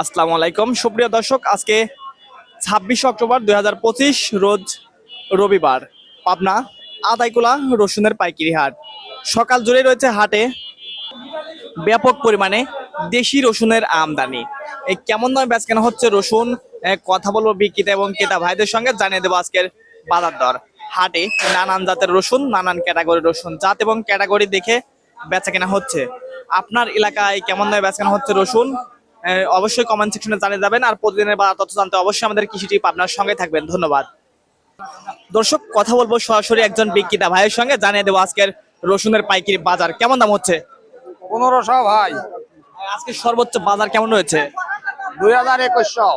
আসসালামু আলাইকুম। সুপ্রিয় দর্শক, আজকে ছাব্বিশে অক্টোবর দুই হাজার পঁচিশ, রোজ রবিবার, পাবনা আদাইকুলা রসুনের পাইকারি হাট। সকাল জুড়ে রয়েছে হাটে ব্যাপক পরিমাণে দেশি রসুনের আমদানি। কেমন দামে বেচ কেনা হচ্ছে রসুন? কথা বলব বিক্রেতা এবং ক্রেতা ভাইদের সঙ্গে, জানিয়ে দেবো আজকের বাজার দর। হাটে নানান জাতের রসুন, নানান ক্যাটাগরির রসুন, জাত এবং ক্যাটাগরি দেখে বেচা কেনা হচ্ছে। আপনার এলাকায় কেমন দামে বেচা কেনা হচ্ছে রসুন? অবশ্যই কমেন্ট সেকশনে জানিয়ে যাবেন। আর প্রতিদিনের বাজার তথ্য জানতে অবশ্যই আমাদের কৃষি টিপ আপনার সঙ্গে থাকবেন। ধন্যবাদ। দর্শক কথা বলব সরাসরি একজন বিক্রেতা ভাইয়ের সঙ্গে। জানিয়ে দেবো আজকের রসুনের পাইকারি বাজার কেমন দাম হচ্ছে? পনেরোশো ভাই। আজকে সর্বোচ্চ বাজার কেমন রয়েছে? দুই হাজার একুশশো।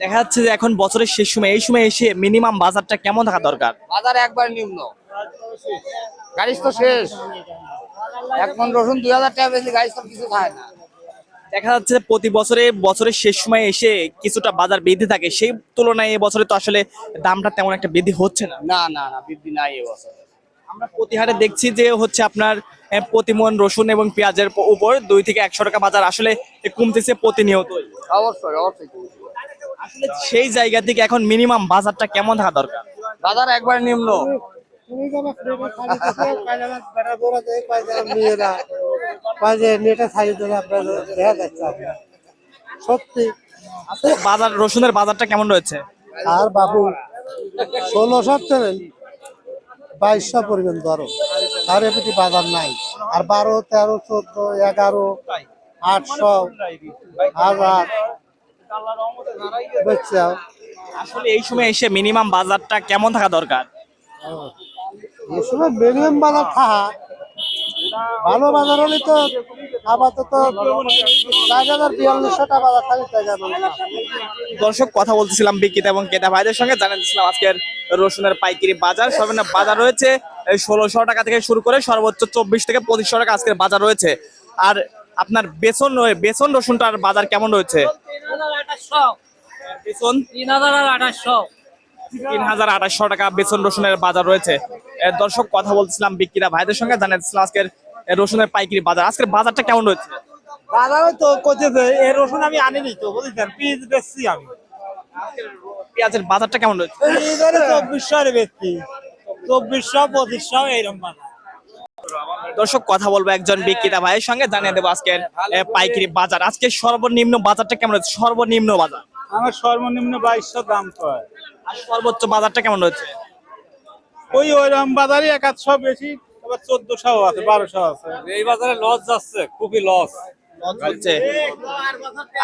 দেখা যাচ্ছে যে এখন বছরের শেষ সময় এই সময় এসে মিনিমাম বাজারটা কেমন থাকা দরকার? বাজার একবার নিম্ন। গাড়ি তো শেষ। এখন রসুন দুই হাজার টাকা বেশি গাড়ি তো কিছু খায় না। দেখা যাচ্ছে যে প্রতি বছরে বছরের শেষ সময় এসে কিছুটা বাজার বৃদ্ধি থাকে। সেই তুলনায় এই বছরে তো আসলে দামটা তেমন একটা বৃদ্ধি হচ্ছে না। না না না বৃদ্ধি নাই এবছর আমরা প্রতি হারে দেখছি যে হচ্ছে আপনার আহ, প্রতি মন রসুন এবং পেঁয়াজের উপর দুই থেকে একশো টাকা বাজার আসলে কমতেছে প্রতিনিয়ত। অবশ্যই অবশ্যই আসলে সেই জায়গা থেকে এখন মিনিমাম বাজারটা কেমন থাকা দরকার? বাজার একবার নিম্ন। সত্যি। আসলে বাজার রসুনের বাজারটা কেমন রয়েছে? আর বাবু ষোলোশো চেনেন বাইশশো পরিমাণ ধরো আর এপিটি বাজার নাই। আর বারো তেরো চোদ্দ এগারো আটশো হাজার। আসলে এই সময় এসে মিনিমাম বাজারটা কেমন থাকা দরকার? এই সময় মিনিমাম বাজার থাকা ভালো বাজার হলে তো আপাতত চার হাজার বিয়াল্লিশশো টাকা বাজার থাকে তাই জানো দর্শক কথা বলতেছিলাম বিক্রেতা এবং ক্রেতা ভাইদের সঙ্গে জানাতেছিলাম আজকের রসুনের পাইকারি বাজার। সর্বনিম্ন বাজার রয়েছে ষোলোশো টাকা থেকে শুরু করে সর্বোচ্চ চব্বিশ থেকে পঁচিশশো টাকা আজকের বাজার রয়েছে। আর আপনার বেসন রয়ে- বেসন রসুনটার বাজার কেমন রয়েছে? বেসন? তিন হাজার আর আঠাশশো। তিন হাজার আঠাশশো টাকা বেসন রসুনের বাজার রয়েছে। দর্শক কথা বলছিলাম বিক্রিরা ভাইদের সঙ্গে জানাতেছিলাম আজকের রসুনের পাইকারি বাজার। আজকের বাজারটা কেমন রয়েছে? বাজারে তো করতেছে এই রসুন আমি আনিনি তো বুঝেছেন? পিস বেচছি আমি। পেঁয়াজের বাজারটা কেমন রয়েছে? চব্বিশশো বেচছি। চব্বিশশো পঁচিশশো এইরকম বাজার। দর্শক কথা বলব একজন বিক্রেতা ভাইয়ের সঙ্গে জানিয়ে দেবো আজকের পাইকারি বাজার। আজকে সর্বনিম্ন বাজারটা কেমন রয়েছে? সর্বনিম্ন বাজার। আমার সর্বনিম্ন বাইশশো দাম পায় আর সর্বোচ্চ বাজারটা কেমন রয়েছে? ওই ওইরকম বাজারই এক আধশো বেশি আবার চোদ্দশো আছে বারোশো আছে। এই বাজারে লস যাচ্ছে খুবই লস।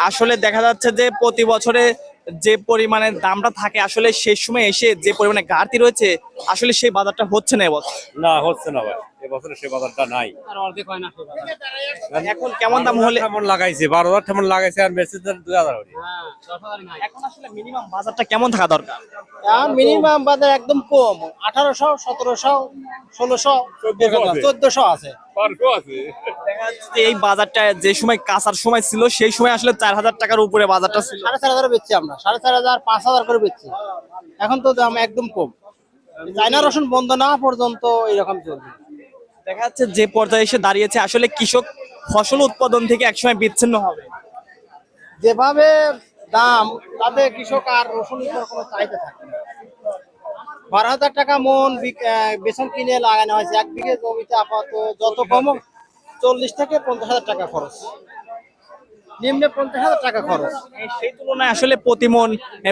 আসলে দেখা যাচ্ছে যে প্রতি বছরে যে পরিমাণে দামটা থাকে আসলে সেই সময় এসে যে পরিমাণে ঘাটতি রয়েছে আসলে সেই বাজারটা হচ্ছে না এবছর না হচ্ছে না ভাই। এবছরে সে বাজারটা নাই। আর অর্ধেক হয় না বাজার। এখন কেমন দাম হলে কেমন লাগাইছে বারো হাজার কেমন লাগাইছে আর মেসেজ দুই হাজার হ্যাঁ এখন আসলে মিনিমাম বাজারটা কেমন থাকা দরকার? মিনিমাম বাজার একদম কম। আঠারোশো সতেরোশো ষোলোশো চোদ্দশো আছে। এই বাজারটা যে সময় কাঁচার সময় ছিল সেই সময় আসলে চার হাজার টাকার উপরে বাজারটা ছিল। সাড়ে চার হাজার বেচছি আমরা সাড়ে চার হাজার পাঁচ হাজার করে বেচছি। এখন তো দাম একদম কম। চাইনা রসুন বন্ধ না পর্যন্ত এরকম চলবে। দেখা যাচ্ছে যে পর্যায়ে এসে দাঁড়িয়েছে আসলে কৃষক ফসল উৎপাদন থেকে একসময় বিচ্ছিন্ন হবে। যেভাবে দাম তাতে কৃষক আর রসুন কোনো চাহিদা থাকে না। বারো হাজার টাকা মন বেসন কিনে লাগানো হয়েছে। এক বিঘে জমিতে আপাতত যত কম চল্লিশ থেকে পঞ্চাশ হাজার টাকা খরচ। নিম্নে পঞ্চাশ হাজার টাকা খরচ। সেই তুলনায় আসলে প্রতিমন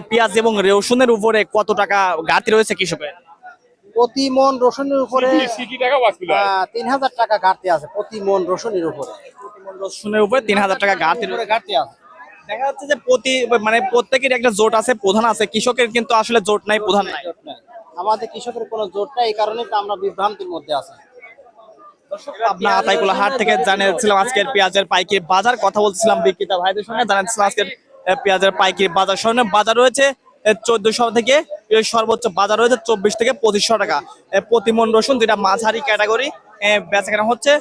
পেঁয়াজ এবং রসুনের উপরে কত টাকা ঘাটতি রয়েছে কৃষকের? প্রতি মন রসুনের উপরে তিন হাজার টাকা ঘাটতি আছে প্রতি মন রসুনের উপরে। রসুনের উপরে তিন হাজার টাকা ঘাটতি উপরে ঘাটতি আছে। দেখা যাচ্ছে যে প্রতি মানে প্রত্যেকের একটা জোট আছে প্রধান আছে। কৃষকের কিন্তু আসলে জোট নাই প্রধান নাই। আমাদের কৃষকের কোনো জোট নাই এই কারণে তো আমরা বিভ্রান্তির মধ্যে আছি। আপনার আতাইকুলা হাট থেকে জানিয়েছিলাম আজকের পেঁয়াজের পাইকারি বাজার কথা বলছিলাম বিক্রেতা ভাইদের সঙ্গে জানাচ্ছিলাম আজকের পেঁয়াজের পাইকারি বাজার বাজার রয়েছে চোদ্দশো থেকে সর্বোচ্চ বাজার রয়েছে চব্বিশ থেকে পঁচিশশো টাকা। প্রতি মন রসুন যেটা মাঝারি ক্যাটাগরি বেচা কেনা হচ্ছে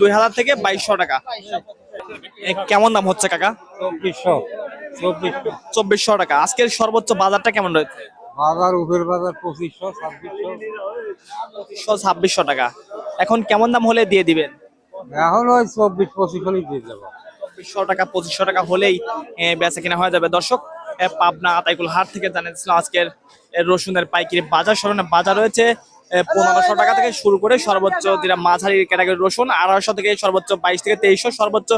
দুই হাজার থেকে বাইশশো টাকা। কেমন দাম হচ্ছে কাকা? চব্বিশশো। চব্বিশশো। চব্বিশশো টাকা। আজকের সর্বোচ্চ বাজারটা কেমন রয়েছে? বাজার উপের বাজার পঁচিশশো ছাব্বিশশো। পঁচিশশো ছাব্বিশশো টাকা। এখন কেমন দাম হলে দিয়ে দিবেন? এখন ওই চব্বিশ পঁচিশ হলেই দিয়ে যাব ছাব্বিশশো টাকা পঁচিশশো টাকা হলেই বেচা কিনা হয়ে যাবে। দর্শক পাবনা আতাইকুল হাট থেকে জানিয়েছিলাম আজকের রসুনের পাইকারি বাজার স্মরণে বাজার রয়েছে। পনেরোশো টাকা থেকে শুরু করে সর্বোচ্চ যেটা মাঝারি ক্যাটাগরি রসুন আড়াইশো থেকে সর্বোচ্চ বাইশ থেকে তেইশশো সর্বোচ্চ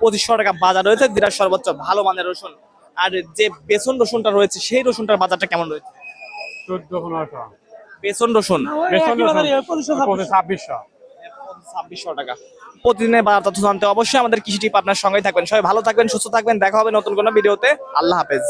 পঁচিশশো টাকা বাজার রয়েছে যেটা সর্বোচ্চ ভালো মানের রসুন। আর যে বেসন রসুনটা রয়েছে সেই রসুনটার বাজারটা কেমন রয়েছে? চোদ্দ বেসন রসুন। ছাব্বিশশো। ছাব্বিশশো। টাকা। প্রতিদিনের বাজার তথ্য জানতে অবশ্যই আমাদের কৃষি টিপ আপনার সঙ্গে থাকবেন। সবাই ভালো থাকবেন সুস্থ থাকবেন। দেখা হবে নতুন কোনো ভিডিওতে। আল্লাহ হাফেজ।